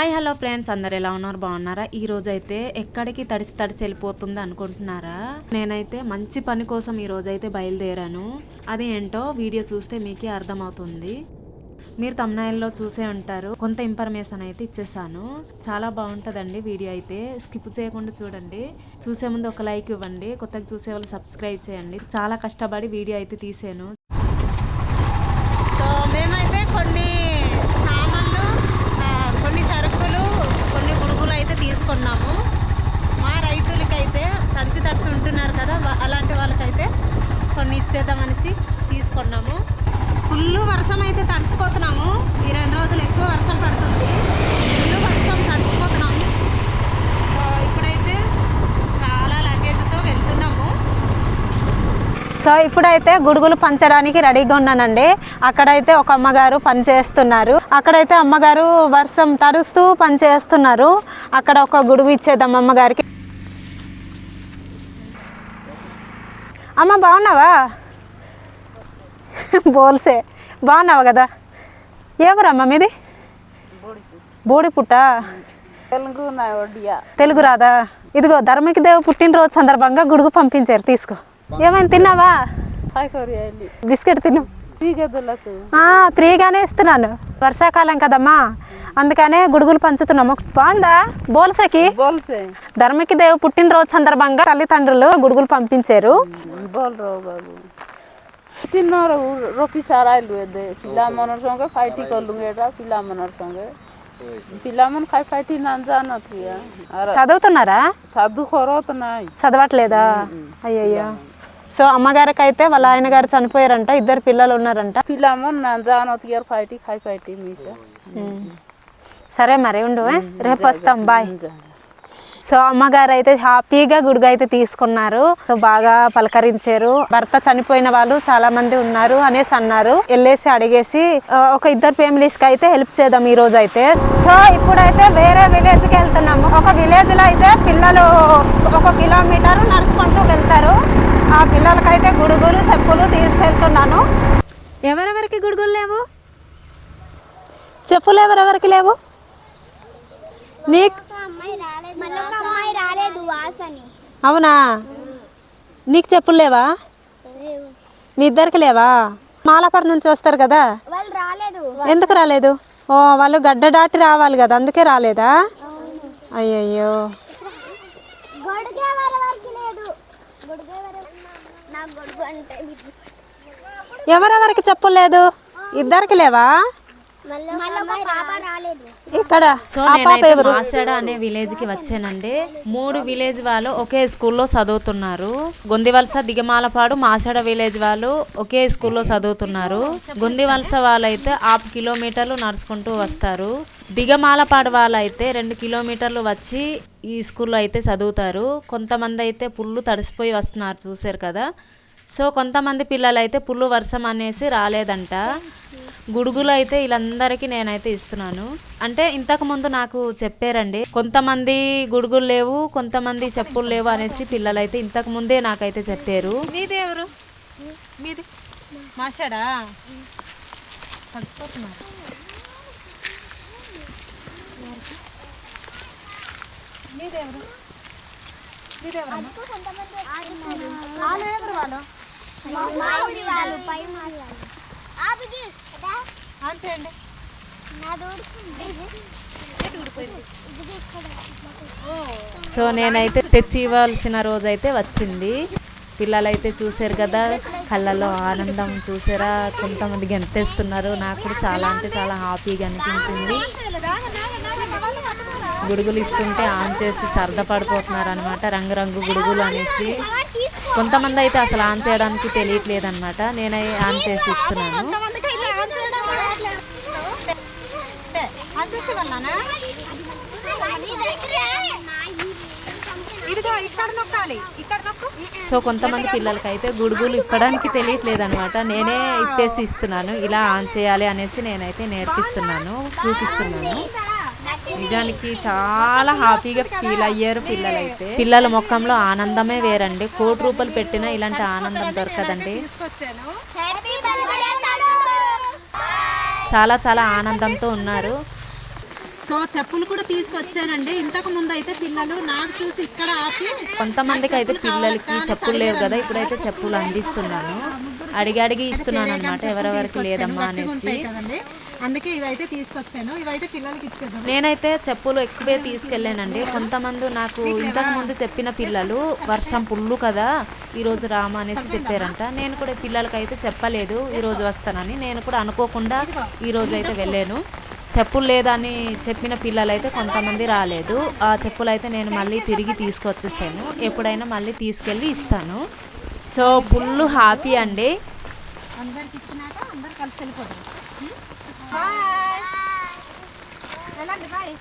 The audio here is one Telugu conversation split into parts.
Hi hello friends. అందరు ఎలా ఉన్నారు? బాగున్నారా? ఈ రోజు అయితే ఎక్కడికి తడిసి తడిసి వెళ్ళిపోతుంది అనుకుంటున్నారా? నేనైతే మంచి పని కోసం ఈ రోజు అయితే బయలుదేరాను. అది ఏంటో వీడియో చూస్తే మీకే అర్థమవుతుంది. మీరు తమ్నాయిల్లో చూసే ఉంటారు. కొంత ఇన్ఫర్మేషన్ అయితే ఇచ్చేసాను. చాలా బాగుంటుందండి వీడియో అయితే. స్కిప్ చేయకుండా చూడండి. చూసే ముందు ఒక లైక్ ఇవ్వండి. కొత్తగా చూసే వాళ్ళు సబ్స్క్రైబ్ చేయండి. చాలా కష్టపడి వీడియో అయితే తీసాను. సో మేమైతే కొన్ని సామాన్లు ఆ, కొన్ని సరుకులు కొన్ని గురుగులు అయితే తీసుకున్నాము. మా రైతులకైతే తడిసి తడిసి ఉంటున్నారు కదా అలాంటి వాళ్ళకైతే కొన్ని ఇచ్చేద్దామనేసి తీసుకున్నాము. ఫుల్ వర్షం అయితే తడిసిపోతున్నాము. ఈ రెండు రోజులు ఎక్కువ వర్షం పడుతుంది ఫుల్ వర్షం తడిసిపోతున్నాము సో ఇప్పుడైతే చాలా లగేజ్తో వెళ్తున్నాము సో ఇప్పుడైతే గుడుగులు పంచడానికి రెడీగా ఉన్నానండి. అక్కడైతే ఒక అమ్మగారు పని చేస్తున్నారు అక్కడైతే అమ్మగారు వర్షం తడుస్తూ పని చేస్తున్నారు అక్కడ ఒక గుడుగు ఇచ్చేద్దాం అమ్మగారికి. అమ్మ బాగున్నావా? బోల్సే. బాగున్నావా కదా? ఎవరమ్మా మీది? బోడిపుట్ట. తెలుగు తెలుగు రాదా? ఇదిగో ధర్మకి దేవు పుట్టినరోజు సందర్భంగా గుడుగు పంపించారు. తీసుకో. ఏమైనా తిన్నావా? బిస్కెట్ తిను. ఫ్రీగానే ఇస్తున్నాను. వర్షాకాలం కదమ్మా. అందుకనే గుడుగులు పంచుతున్నాము. బాగుందా? బోల్సకి? ధర్మకి దేవు పుట్టినరోజు సందర్భంగా తల్లిదండ్రులు గుడుగులు పంపించారు. తిన్న రొప్పి సారాయిలు చదువుతున్నారా? చదువుకోరోతున్నాయి చదవట్లేదా? అయ్యయ్యా. సో అమ్మగారికి అయితే వాళ్ళ ఆయన గారు చనిపోయారంట ఇద్దరు పిల్లలు ఉన్నారంట. సరే మరి ఉండు రేపు వస్తాం బాయ్. సో అమ్మగారు అయితే హ్యాపీగా గుడిగా అయితే తీసుకున్నారు బాగా పలకరించారు. భర్త చనిపోయిన వాళ్ళు చాలా మంది ఉన్నారు అనేసి అన్నారు. వెళ్ళేసి అడిగేసి ఒక ఇద్దరు ఫ్యామిలీస్కి అయితే హెల్ప్ చేద్దాం ఈ రోజు అయితే. సో ఇప్పుడైతే వేరే విలేజ్కి వెళ్తున్నాము. ఒక విలేజ్లో అయితే పిల్లలు ఒక కిలోమీటర్ నడుచుకుంటూ వెళ్తారు. గుడుగులు లేవు? చెప్పులు ఎవరెవరికి లేవు? నీకు అవునా? నీకు చెప్పులు లేవా? మీ ఇద్దరికి లేవా? మాలపాడు నుంచి వస్తారు కదా? ఎందుకు రాలేదు? ఓ వాళ్ళు గడ్డ దాటి రావాలి కదా అందుకే రాలేదా? అయ్యయ్యో. ఎవరెవరికి చెప్పులు లేదు? ఇద్దరికి లేవా? ఇక్కడ సో నేనైతే మాసాడ అనే విలేజ్కి వచ్చానండి. మూడు విలేజ్ వాళ్ళు ఒకే స్కూల్లో చదువుతున్నారు. గొందివలస దిగమాలపాడు మాసాడ విలేజ్ వాళ్ళు ఒకే స్కూల్లో చదువుతున్నారు. గొందివలస వాళ్ళైతే ఆపు కిలోమీటర్లు నడుచుకుంటూ వస్తారు. దిగమాలపాడు వాళ్ళైతే రెండు కిలోమీటర్లు వచ్చి ఈ స్కూల్లో అయితే చదువుతారు. కొంతమంది అయితే పుల్లు తడిసిపోయి వస్తున్నారు చూసారు కదా? సో కొంతమంది పిల్లలు అయితే పుల్లు వర్షం అనేసి రాలేదంట. గుడుగులు అయితే వీళ్ళందరికీ నేనైతే ఇస్తున్నాను. అంటే ఇంతకు ముందు నాకు చెప్పారండి కొంతమంది గుడుగులు లేవు కొంతమంది చెప్పులు లేవు అనేసి పిల్లలు అయితే ఇంతకు ముందే నాకైతే చెప్పారు. నీది ఎవరు? మీది? మాషాడా? కలిసిపోతున్నారు మీదెవరు మీదెవరు వాళ్ళు ఎవరు వాళ్ళు? సో నేనైతే తెచ్చి ఇవ్వాల్సిన రోజైతే వచ్చింది. పిల్లలైతే చూసారు కదా కళ్ళలో ఆనందం చూసారా కొంతమంది గెంతేస్తున్నారు. నాకు కూడా చాలా అంటే చాలా హ్యాపీగా అనిపించింది. గుడుగులు ఇస్తుంటే ఆన్ చేసి సరదా పడిపోతున్నారు అనమాట రంగురంగు గుడుగులు అనేసి. కొంతమంది అయితే అసలు ఆన్ చేయడానికి తెలియట్లేదు అనమాట నేనై ఆన్ చేసి ఇస్తున్నాను సో కొంతమంది పిల్లలకి అయితే గుడుగులు ఇప్పడానికి తెలియట్లేదు అనమాట నేనే ఇప్పేసి ఇస్తున్నాను. ఇలా ఆన్ చేయాలి అనేసి నేనైతే నేర్పిస్తున్నాను చూపిస్తున్నాను. నిజానికి చాలా హ్యాపీగా ఫీల్ అయ్యారు పిల్లలైతే. పిల్లల ముఖంలో ఆనందమే వేరండి. కోటి రూపాయలు పెట్టినా ఇలాంటి ఆనందం దొరకదండి. చాలా చాలా ఆనందంతో ఉన్నారు. సో చెప్పులు కూడా తీసుకొచ్చానండి ఇంతకు ముందు అయితే పిల్లలు నాకు చూసి ఇక్కడ ఆపి కొంతమందికి అయితే పిల్లలకి చెప్పులు లేవు కదా. ఇప్పుడైతే చెప్పులు అందిస్తున్నాను. అడిగి అడిగి ఇస్తున్నాను అనమాట ఎవరెవరికి లేదమ్మా అనేసి. అందుకే ఇవైతే తీసుకొచ్చాను. ఇవైతే పిల్లలకి ఇచ్చేద్దాం. నేనైతే చెప్పులు ఎక్కువే తీసుకెళ్ళానండి. కొంతమంది నాకు ఇంతకు ముందు చెప్పిన పిల్లలు వర్షం పుల్లు కదా ఈరోజు రామ అనేసి చెప్పారంట. నేను కూడా పిల్లలకి అయితే చెప్పలేదు ఈరోజు వస్తానని. నేను కూడా అనుకోకుండా ఈరోజు అయితే వెళ్ళాను. చెప్పులు లేదని చెప్పిన పిల్లలు అయితే కొంతమంది రాలేదు. ఆ చెప్పులు అయితే నేను మళ్ళీ తిరిగి తీసుకొచ్చేసాను. ఎప్పుడైనా మళ్ళీ తీసుకెళ్ళి ఇస్తాను. సో ఫుల్ హ్యాపీ అండి. అందరికి ఇచ్చినాక అందరు కలిసి వెళ్ళిపోతాం బాయ్ వెళ్ళండి బాయ్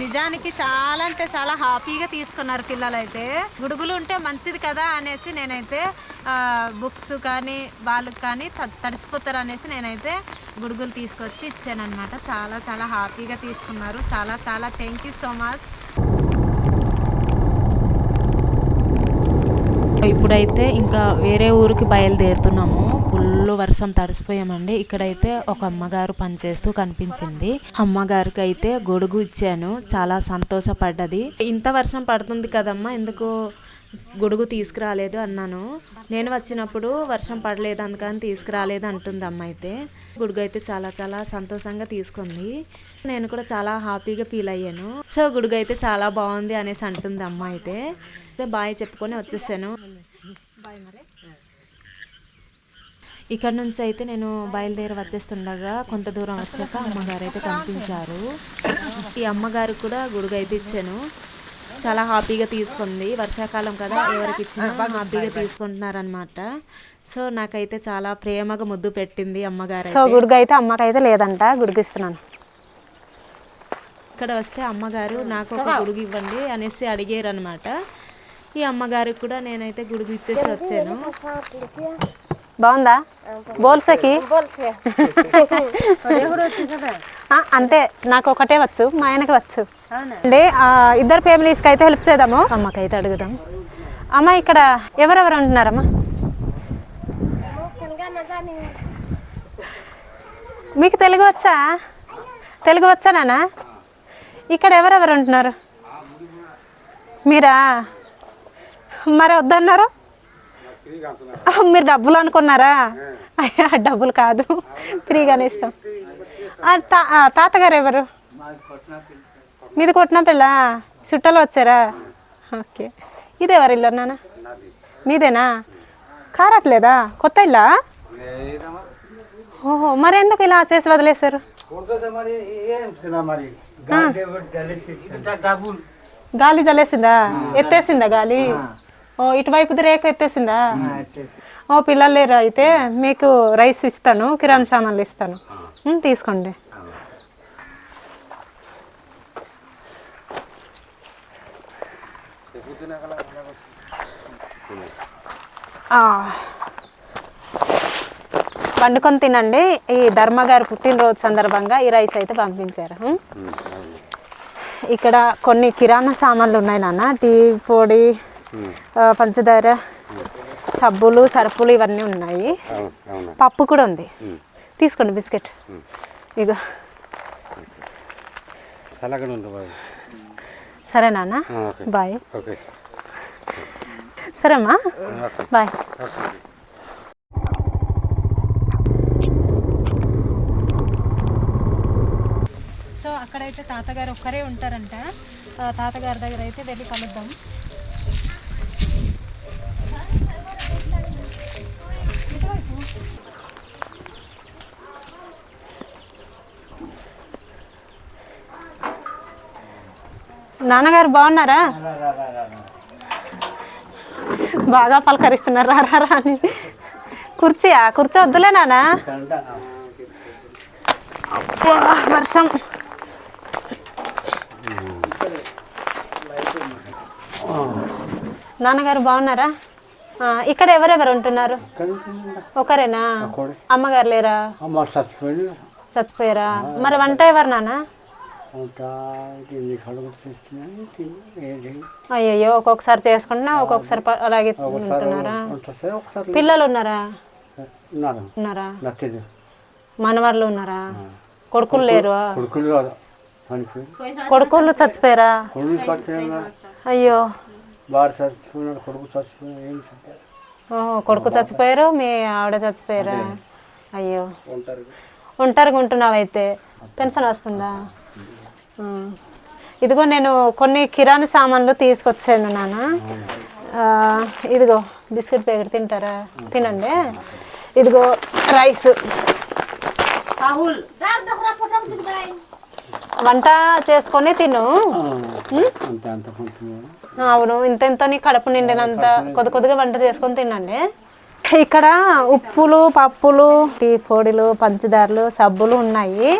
నిజానికి చాలా అంటే చాలా హ్యాపీగా తీసుకున్నారు పిల్లలైతే. గుడుగులు ఉంటే మంచిది కదా అనేసి నేనైతే బుక్స్ కానీ వాళ్ళకి కానీ తడిసిపోతారు అనేసి నేనైతే గుడుగులు తీసుకొచ్చి ఇచ్చాను చాలా చాలా హ్యాపీగా తీసుకున్నారు. చాలా చాలా థ్యాంక్ యూ సో మచ్ ఇప్పుడైతే ఇంకా వేరే ఊరికి బయలుదేరుతున్నాము. ఫుల్ వర్షం తడిసిపోయామండి. ఇక్కడైతే ఒక అమ్మగారు పనిచేస్తూ కనిపించింది. అమ్మగారికి అయితే గొడుగు ఇచ్చాను. చాలా సంతోషపడ్డది. ఇంత వర్షం పడుతుంది కదమ్మా ఎందుకు గొడుగు తీసుకురాలేదు అన్నాను. నేను వచ్చినప్పుడు వర్షం పడలేదు అందుకని తీసుకురాలేదు అంటుంది అమ్మ అయితే. గుడుగు అయితే చాలా చాలా సంతోషంగా తీసుకుంది. నేను కూడా చాలా హ్యాపీగా ఫీల్ అయ్యాను. సో గుడుగు అయితే చాలా బాగుంది అనేసి అంటుంది అమ్మ అయితే. బాయ్ చెప్పుకొని వచ్చేసాను. ఇక్కడ నుంచి అయితే నేను బయలుదేరి వచ్చేస్తుండగా కొంత దూరం వచ్చాక అమ్మగారు అయితే కనిపించారు. ఈ అమ్మగారు కూడా గుడుగు అయితే ఇచ్చాను. చాలా హ్యాపీగా తీసుకుంది. వర్షాకాలం కదా ఎవరికి ఇచ్చినా హ్యాపీగా తీసుకుంటున్నారనమాట సో నాకైతే చాలా ప్రేమగా ముద్దు పెట్టింది అమ్మగారు సో. గుడుగు అయితే అమ్మకైతే లేదంట గుడికి ఇస్తున్నాను ఇక్కడ వస్తే అమ్మగారు నాకు ఒక గుడుగు ఇవ్వండి అనేసి అడిగారు అనమాట ఈ అమ్మగారికి కూడా నేనైతే గుడుగు ఇచ్చేసి వచ్చాను. బాగుందా? బోల్సకి? అంతే. నాకు ఒకటే వచ్చు మా ఆయనకి వచ్చు. అంటే ఇద్దరు ఫ్యామిలీస్కి అయితే హెల్ప్ చేద్దాము. అమ్మకైతే అడుగుదాం. అమ్మ ఇక్కడ ఎవరెవరు ఉంటున్నారమ్మా? మీకు తెలుగు వచ్చా? తెలుగు వచ్చా నాన్న ఇక్కడ ఎవరెవరు ఉంటున్నారు? మీరా? మరి వద్దన్నారు? మీరు డబ్బులు అనుకున్నారా? అయ్యా డబ్బులు కాదు. ఫ్రీగానే ఇస్తాం. తాతగారు ఎవరు? మీది కొట్టిన పిల్ల చుట్టాలు వచ్చారా? ఓకే. ఇది ఎవరి ఇల్లు నాన్న మీదేనా? కారట్లేదా? కొత్త ఇల్లా? ఓహో మరి ఎందుకు ఇలా చేసి వదిలేశారు? గాలి జలేసిందా? ఎత్తేసిందా గాలి? ఓ ఇటువైపుది రేఖ ఎత్తేసిందా? ఓ పిల్లలు లేరు అయితే మీకు రైస్ ఇస్తాను కిరాణా సామాన్లు ఇస్తాను. ఉమ్, తీసుకోండి. ఆ. వండుకొని తినండి. ఈ ధర్మగారు పుట్టినరోజు సందర్భంగా ఈ రైస్ అయితే పంపించారు. ఉమ్. ఇక్కడ కొన్ని కిరాణా సామాన్లు ఉన్నాయి నాన్న. టీ పొడి పంచదార సబ్బులు సరుపులు ఇవన్నీ ఉన్నాయి. పప్పు కూడా ఉంది. తీసుకోండి బిస్కెట్. ఇక చల్లగా ఉంది బాబు సరే నాన్న. బాయ్. ఓకే. సరేమ్మా. బాయ్. సో అక్కడైతే తాతగారు ఒక్కరే ఉంటారంట. తాతగారి దగ్గర అయితే వెళ్ళి కలుద్దాం. నాన్నగారు బాగున్నారా? బాగా పలకరిస్తున్నారు. రా రా రా అని. కుర్చీయా? కుర్చీ వద్దులే నానా వర్షం. నాన్నగారు బాగున్నారా? ఇక్కడ ఎవరెవరు ఉంటున్నారు? ఒకరేనా? అమ్మగారు లేరా? చచ్చిపోయారా? మరి వంట ఎవరు ఏంటి అయ్యయ్యో ఒక్కొక్కసారి చేసుకుంటున్నా ఒక్కొక్కసారి అలాగే ఉంటున్నారా పిల్లలు ఉన్నారా? ఉన్నారు? మనవాళ్ళు ఉన్నారా? కొడుకులు లేరు. కొడుకులు చచ్చిపోయారా. అయ్యో. భార్య చచ్చిపోయినాడు కొడుకు చచ్చిపోయినాడు ఏం చెప్పారు ఓహో, కొడుకు చచ్చిపోయారు మీ ఆవిడ చచ్చిపోయారా అయ్యో ఒంటరిగా ఉంటున్నావు అయితే పెన్షన్ వస్తుందా. ఇదిగో నేను కొన్ని కిరాణా సామాన్లు తీసుకొచ్చాను నాన్న ఆ, ఇదిగో బిస్కెట్ ప్యాకెట్ తింటారా తినండి ఇదిగో రైస్ వంట చేసుకొని తిను. అంతే అంత కొంచెం. అవును ఇంత ఇంత కడుపు నిండినంత కొద్ది కొద్దిగా వంట చేసుకొని తినండి. ఇక్కడ ఉప్పులు పప్పులు టీ పొడిలు పంచదారలు సబ్బులు ఉన్నాయి.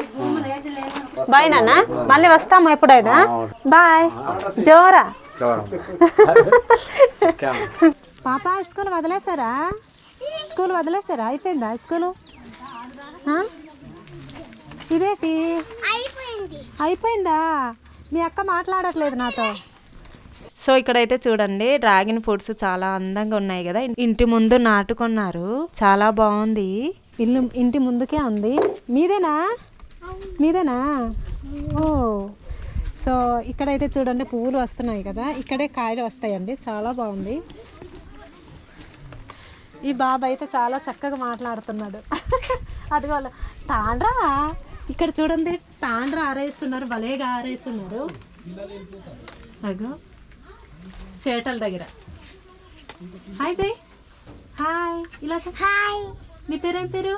బాయ్ నాన్న మళ్ళీ వస్తాము ఎప్పుడైనా? బాయ్. జోరా. పాప స్కూల్ వదిలేసారా? స్కూల్ వదిలేసారా? అయిపోయిందా స్కూల్? ఇదేంటి? అయిపోయింది. మీ అక్క మాట్లాడట్లేదు నాతో. సో ఇక్కడైతే చూడండి డ్రాగన్ ఫ్రూట్స్ చాలా అందంగా ఉన్నాయి కదా. ఇంటి ముందు నాటుకున్నారు. చాలా బాగుంది. ఇల్లు ఇంటి ముందుకే ఉంది. మీదేనా? మీదేనా? ఓ. సో ఇక్కడైతే చూడండి పువ్వులు వస్తున్నాయి కదా. ఇక్కడే కాయలు వస్తాయండి. చాలా బాగుంది. ఈ బాబు అయితే చాలా చక్కగా మాట్లాడుతున్నాడు. అదిగో తాండ్రా? ఇక్కడ చూడండి తాండ్రా ఆరేస్తున్నారు భలేగా ఆరేస్తున్నారు. అగో సేటల దగ్గర. హాయ్ జై. హాయ్. ఇలా హాయ్. నీ పేరేం పేరు?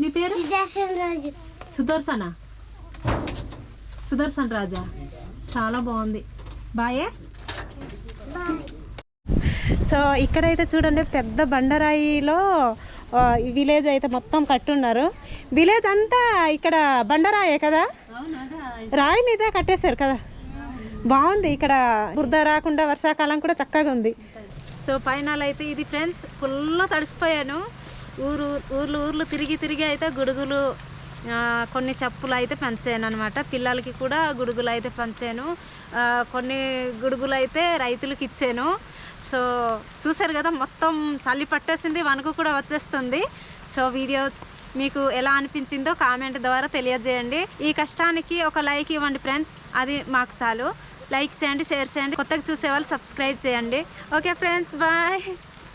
నీ పేరు? సుదర్శన్ రాజు. సుదర్శన? సుదర్శన్ రాజా. చాలా బాగుంది. బాయే. సో ఇక్కడైతే చూడండి పెద్ద బండరాయిలో విలేజ్ అయితే మొత్తం కట్టున్నారు. విలేజ్ అంతా ఇక్కడ బండరాయే కదా? రాయి మీద కట్టేశారు కదా? బాగుంది ఇక్కడ. బురద రాకుండా వర్షాకాలం కూడా చక్కగా ఉంది. సో ఫైనల్ అయితే ఇది ఫ్రెండ్స్ ఫుల్ తడిసిపోయాను. ఊరు ఊర్లు ఊర్లు తిరిగి తిరిగి అయితే గుడుగులు కొన్ని చెప్పులు అయితే పంచాను అనమాట పిల్లలకి కూడా గుడుగులు అయితే పంచాను. కొన్ని గుడుగులు అయితే రైతులకు ఇచ్చాను. సో చూసారు కదా మొత్తం చలి పట్టేసింది వణుకు కూడా వచ్చేస్తుంది. సో వీడియో మీకు ఎలా అనిపించిందో కామెంట్ ద్వారా తెలియజేయండి. ఈ కష్టానికి ఒక లైక్ ఇవ్వండి ఫ్రెండ్స్. అది మాకు చాలు. లైక్ చేయండి షేర్ చేయండి. కొత్తగా చూసే వాళ్ళు సబ్స్క్రైబ్ చేయండి. Okay friends bye.